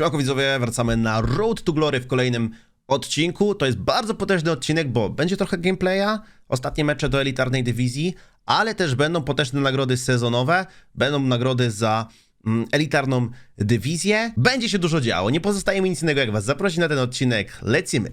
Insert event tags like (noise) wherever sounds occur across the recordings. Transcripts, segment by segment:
Siemanko widzowie, wracamy na Road to Glory w kolejnym odcinku. To jest bardzo potężny odcinek, bo będzie trochę gameplaya, ostatnie mecze do elitarnej dywizji, ale też będą potężne nagrody sezonowe, będą nagrody za mm, elitarną dywizję. Będzie się dużo działo, nie pozostaje mi nic innego jak was zaprosić na ten odcinek. Lecimy!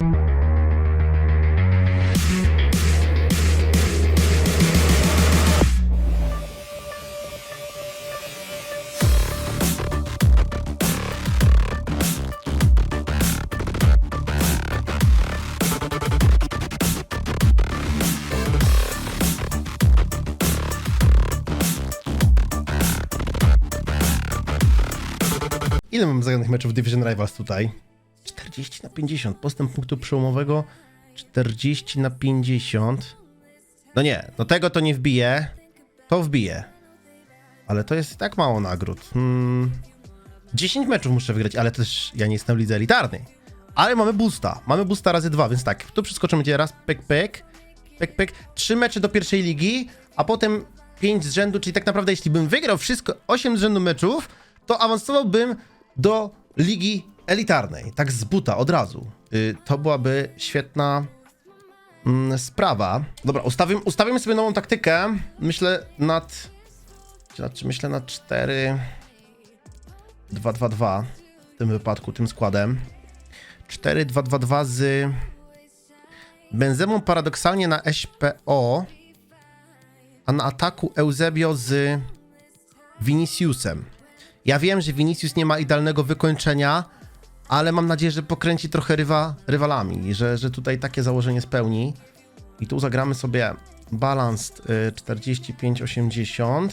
Ile mam zagranych meczów Division Rivals tutaj? 40 na 50. Postęp punktu przełomowego 40 na 50. No nie, no tego to nie wbije. To wbije. Ale to jest i tak mało nagród. Hmm. 10 meczów muszę wygrać, ale też ja nie jestem w lidze elitarnej. Ale mamy boosta. Mamy boosta razy dwa, więc tak, tu przeskoczymy będzie raz, pek, pek, pek, pek. Trzy mecze do pierwszej ligi, a potem 5 z rzędu, czyli tak naprawdę jeśli bym wygrał wszystko, 8 z rzędu meczów, to awansowałbym do ligi elitarnej. Tak z buta, od razu. Y, to byłaby świetna mm, sprawa. Dobra, ustawimy, ustawimy sobie nową taktykę. Myślę nad... Znaczy, myślę nad 4... 2-2-2 w tym wypadku, tym składem. 4-2-2-2 z Benzemą paradoksalnie na SPO, a na ataku Eusebio z Viniciusem. Ja wiem, że Vinicius nie ma idealnego wykończenia, ale mam nadzieję, że pokręci trochę rywa, rywalami, że, że tutaj takie założenie spełni. I tu zagramy sobie balanced y, 45-80.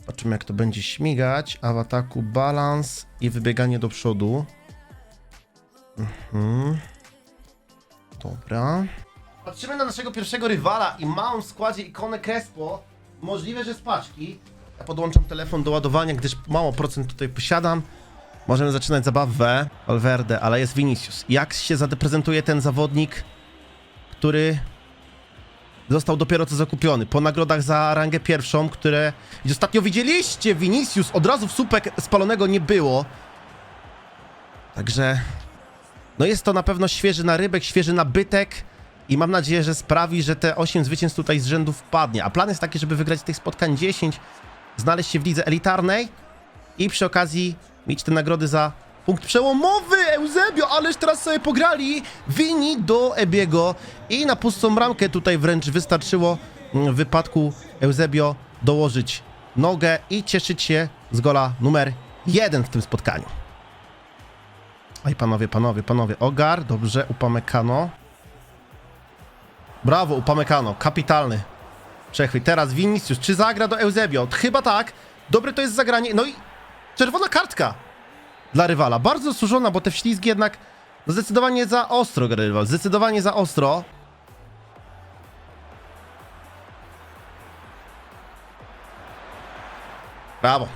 Zobaczymy, jak to będzie śmigać. A w ataku balans i wybieganie do przodu. Mhm. Dobra. Patrzymy na naszego pierwszego rywala i mam w składzie ikonę Crespo. Możliwe, że z paczki. Podłączam telefon do ładowania, gdyż mało procent tutaj posiadam. Możemy zaczynać zabawę. Valverde, ale jest Vinicius. Jak się zaprezentuje ten zawodnik, który został dopiero co zakupiony. Po nagrodach za rangę pierwszą, które i ostatnio widzieliście, Vinicius od razu w słupek spalonego nie było. Także no jest to na pewno świeży narybek, świeży nabytek i mam nadzieję, że sprawi, że te 8 zwycięstw tutaj z rzędu wpadnie. A plan jest taki, żeby wygrać tych spotkań 10, znaleźć się w lidze elitarnej i przy okazji mieć te nagrody za punkt przełomowy Eusebio, ależ teraz sobie pograli Wini do Ebiego i na pustą bramkę tutaj wręcz wystarczyło mm, w wypadku Eusebio dołożyć nogę i cieszyć się z gola numer jeden w tym spotkaniu. Oj, panowie, panowie, panowie. Ogar, dobrze, Upamecano. Brawo, Upamecano, kapitalny przechwyt. Teraz Vinicius, czy zagra do Eusebio? Chyba tak. Dobre to jest zagranie. No i czerwona kartka dla rywala. Bardzo służona, bo te wślizgi jednak no zdecydowanie za ostro gra rywal. Zdecydowanie za ostro. Brawo.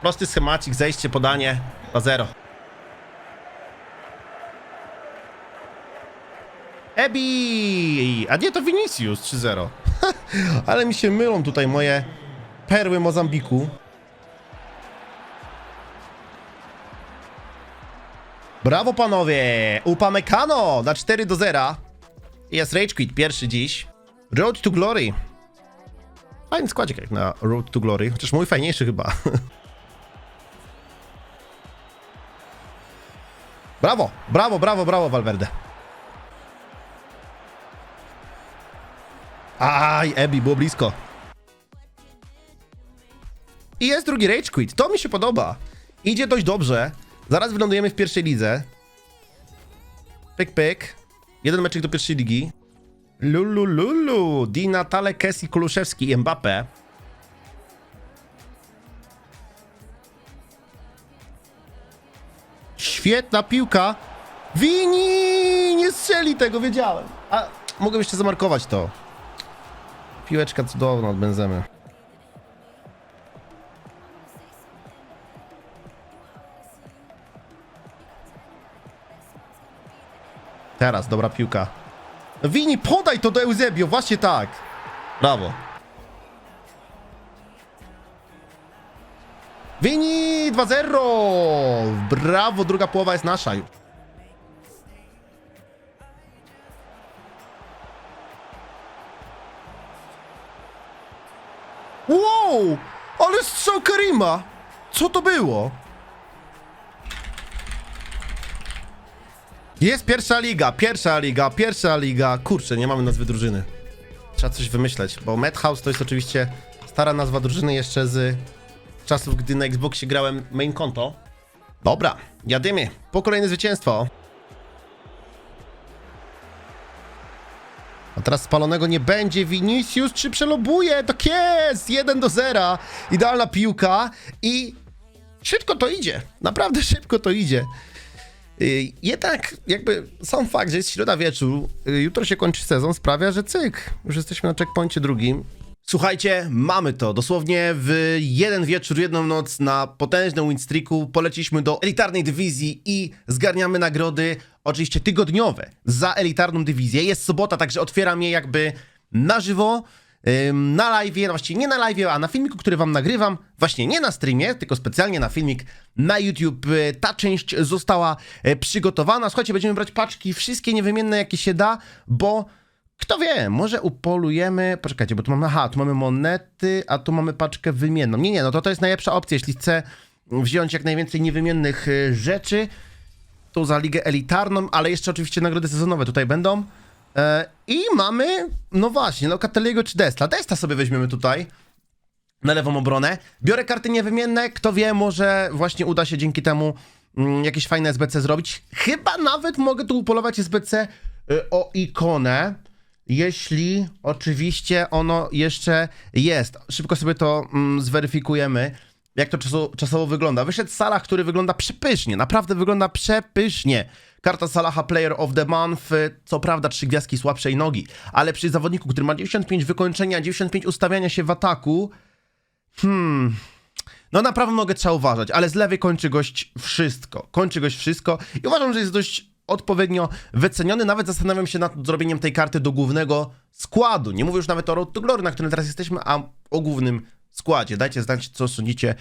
Prosty schemacik, zejście, podanie. 2-0. Ebi! A nie, to Vinicius 3-0. (laughs) Ale mi się mylą tutaj moje perły Mozambiku. Brawo panowie! Upamecano na 4 do 0. Jest Rage Quit, pierwszy dziś. Road to Glory. Fajny składzik jak na Road to Glory, chociaż mój fajniejszy chyba. (laughs) brawo, brawo, brawo, brawo Valverde. Aj, Ebi, było blisko. I jest drugi Rage Quit. To mi się podoba. Idzie dość dobrze. Zaraz wylądujemy w pierwszej lidze. Pyk, pyk. Jeden meczek do pierwszej ligi. Lulu, lulu. Di Natale, Kessi, Kuluszewski i Mbappe. Świetna piłka. Wini! Nie strzeli tego, wiedziałem. A mogłem jeszcze zamarkować to. Piłeczka cudowna od Benzemy. Teraz, dobra piłka. Wini, podaj to do Eusebio, właśnie tak. Brawo. Wini, 2-0! Brawo, druga połowa jest nasza już. Wow! Ale strzał Karima! Co to było? Jest pierwsza liga, pierwsza liga, pierwsza liga. Kurczę, nie mamy nazwy drużyny. Trzeba coś wymyśleć, bo Madhouse to jest oczywiście stara nazwa drużyny jeszcze z czasów, gdy na Xboxie grałem main konto. Dobra, jadymy po kolejne zwycięstwo. A teraz spalonego nie będzie. Vinicius czy przelobuje? Tak jest! 1 do 0. Idealna piłka i szybko to idzie. Naprawdę szybko to idzie. Y, Jednak jakby sam fakt, że jest środa wieczór, y, jutro się kończy sezon, sprawia, że cyk, już jesteśmy na checkpoincie drugim. Słuchajcie, mamy to. Dosłownie w jeden wieczór, jedną noc na potężnym win streaku poleciliśmy do elitarnej dywizji i zgarniamy nagrody, oczywiście tygodniowe, za elitarną dywizję. Jest sobota, także otwieram je jakby na żywo na live, no właściwie nie na live, a na filmiku, który wam nagrywam, właśnie nie na streamie, tylko specjalnie na filmik na YouTube. Y, Ta część została e, przygotowana. Słuchajcie, będziemy brać paczki, wszystkie niewymienne, jakie się da, bo kto wie, może upolujemy. Poczekajcie, bo tu mamy. Aha, tu mamy monety, a tu mamy paczkę wymienną. Nie, nie, no to to jest najlepsza opcja, jeśli chcę wziąć jak najwięcej niewymiennych y, rzeczy. Tu za ligę elitarną, ale jeszcze oczywiście nagrody sezonowe tutaj będą. E, I mamy, no właśnie, no Cateliego czy Desta. Desta sobie weźmiemy tutaj na lewą obronę. Biorę karty niewymienne, kto wie, może właśnie uda się dzięki temu mm, jakieś fajne SBC zrobić. Chyba nawet mogę tu upolować SBC y, o ikonę, jeśli oczywiście ono jeszcze jest. Szybko sobie to mm, zweryfikujemy, jak to czaso, czasowo wygląda. Wyszedł Salah, który wygląda przepysznie, naprawdę wygląda przepysznie. Karta Salaha Player of the Month, co prawda trzy gwiazdki słabszej nogi, ale przy zawodniku, który ma 95 wykończenia, 95 ustawiania się w ataku, Hmm. No na prawą nogę trzeba uważać, ale z lewej kończy gość wszystko. Kończy gość wszystko i uważam, że jest dość odpowiednio wyceniony. Nawet zastanawiam się nad zrobieniem tej karty do głównego składu. Nie mówię już nawet o Road to Glory, na którym teraz jesteśmy, a o głównym składzie. Dajcie znać, co sądzicie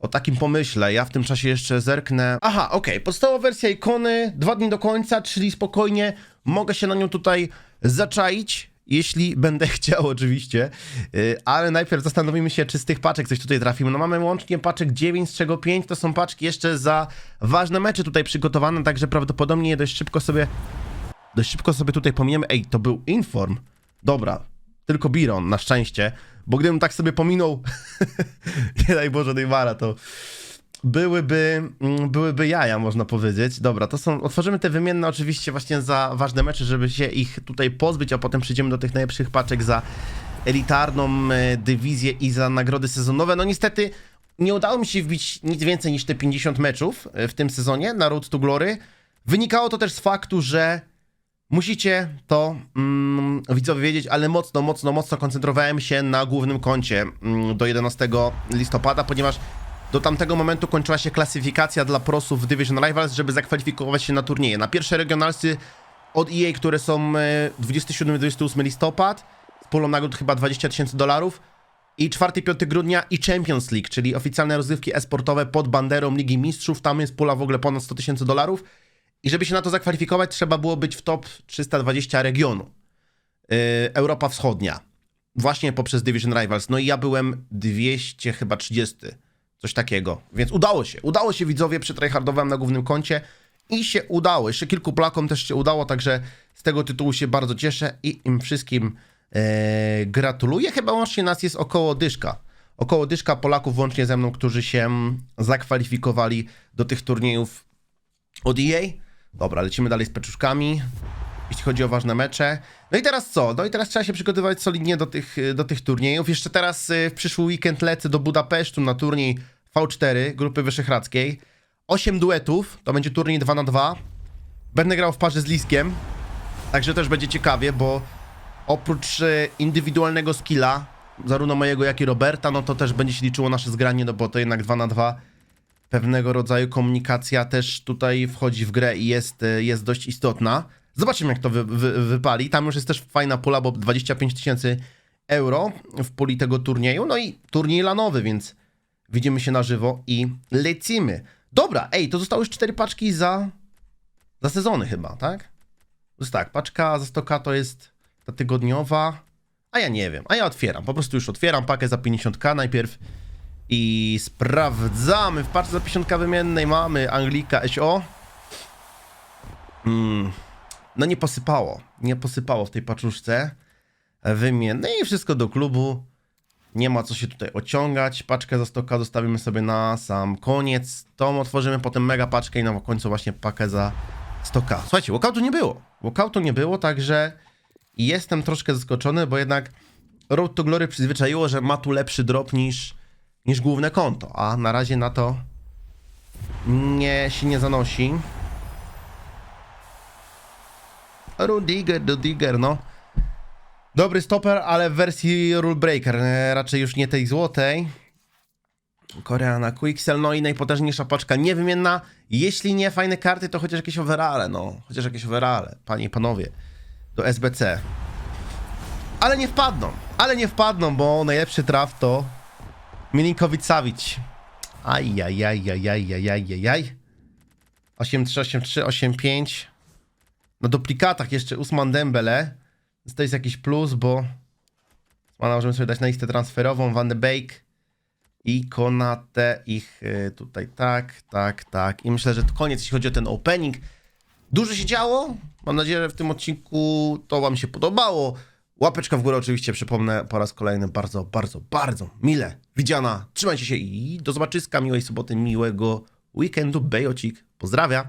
o takim pomyśle. Ja w tym czasie jeszcze zerknę. Aha, okej. Podstawowa wersja ikony, dwa dni do końca, czyli spokojnie mogę się na nią tutaj zaczaić. Jeśli (laughs) będę chciał, oczywiście. Yy, Ale najpierw zastanowimy się, czy z tych paczek coś tutaj trafimy. No mamy łącznie paczek 9, z czego 5 to są paczki jeszcze za ważne mecze tutaj przygotowane, także prawdopodobnie je dość szybko sobie dość szybko sobie tutaj pominiemy. Ej, to był Inform. Dobra, tylko Biron, na szczęście. Bo gdybym tak sobie pominął, (laughs) nie daj Boże Neymara, to byłyby, mm, byłyby jaja, można powiedzieć. Dobra, to są, otworzymy te wymienne oczywiście właśnie za ważne mecze, żeby się ich tutaj pozbyć, a potem przejdziemy do tych najlepszych paczek za elitarną e, dywizję i za nagrody sezonowe. No niestety nie udało mi się wbić nic więcej niż te 50 meczów e, w tym sezonie na Road to Glory. Wynikało to też z faktu, że Musicie to mm, widzowie wiedzieć, ale mocno, mocno, mocno koncentrowałem się na głównym koncie mm, do 11 listopada, ponieważ do tamtego momentu kończyła się klasyfikacja dla prosów w Division Rivals, żeby zakwalifikować się na turnieje. Na pierwsze regionalsy od EA, które są e, 27-28 listopad, z pulą nagród chyba 20 tysięcy dolarów i 4-5 grudnia i Champions League, czyli oficjalne rozgrywki e-sportowe pod banderą Ligi Mistrzów, tam jest pula w ogóle ponad 100 tysięcy dolarów. I żeby się na to zakwalifikować, trzeba było być w top 320 regionu. Yy, Europa Wschodnia. Właśnie poprzez Division Rivals. No i ja byłem 200 chyba 30. Coś takiego. Więc udało się. Udało się widzowie, przytryhardowałem na głównym koncie i się udało. Jeszcze kilku plakom też się udało, także z tego tytułu się bardzo cieszę i im wszystkim e, gratuluję. Chyba łącznie nas jest około dyszka. Około dyszka Polaków włącznie ze mną, którzy się zakwalifikowali do tych turniejów od EA. Dobra, lecimy dalej z peczuszkami, jeśli chodzi o ważne mecze. No i teraz co? No i teraz trzeba się przygotowywać solidnie do tych, do tych turniejów. Jeszcze teraz y, w przyszły weekend lecę do Budapesztu na turniej V4 Grupy Wyszehradzkiej. 8 duetów, to będzie turniej 2 na 2 Będę grał w parze z Liskiem, także też będzie ciekawie, bo oprócz y, indywidualnego skilla, zarówno mojego, jak i Roberta, no to też będzie się liczyło nasze zgranie, no bo to jednak 2 na 2 pewnego rodzaju komunikacja też tutaj wchodzi w grę i jest, e, jest dość istotna. Zobaczymy, jak to wy, wy, wypali. Tam już jest też fajna pula, bo 25 tysięcy euro w puli tego turnieju. No i turniej lanowy, więc widzimy się na żywo i lecimy. Dobra, ej, to zostały już cztery paczki za, za sezony chyba, tak? Jest tak, paczka za 100k to jest ta tygodniowa, a ja nie wiem, a ja otwieram, po prostu już otwieram pakę za 50k najpierw i sprawdzamy. W paczce za 50k wymiennej mamy Anglika SO. Mm, no nie posypało, nie posypało w tej paczuszce wymiennej i wszystko do klubu. Nie ma co się tutaj ociągać. Paczkę za 100k zostawimy sobie na sam koniec. Tą otworzymy, potem mega paczkę i na końcu właśnie pakę za 100k. Słuchajcie, walkoutu nie było. Walkoutu nie było, także jestem troszkę zaskoczony, bo jednak Road to Glory przyzwyczaiło, że ma tu lepszy drop niż, niż główne konto, a na razie na to nie się nie zanosi. Rudiger, Rudiger, no. Dobry stoper, ale w wersji Rule Breaker, e, raczej już nie tej złotej. Koreana Quixel, no i najpotężniejsza paczka niewymienna. Jeśli nie fajne karty, to chociaż jakieś overale, no. Chociaż jakieś overale, panie i panowie. Do SBC. Ale nie wpadną, ale nie wpadną, bo najlepszy traf to Milinkovic Savic. Ajajajajajajajajaj. 8-3, 8-3, 8-5. Na duplikatach jeszcze Usman Dembele. To jest jakiś plus, bo Usmana możemy sobie dać na listę transferową, Van de Beek i Konate ich y, tutaj tak, tak, tak. I myślę, że to koniec, jeśli chodzi o ten opening. Dużo się działo. Mam nadzieję, że w tym odcinku to Wam się podobało. Łapeczka w górę oczywiście, przypomnę po raz kolejny bardzo, bardzo, bardzo mile widziana. Trzymajcie się i do zobaczyska, miłej soboty, miłego weekendu. Bejocik, pozdrawia.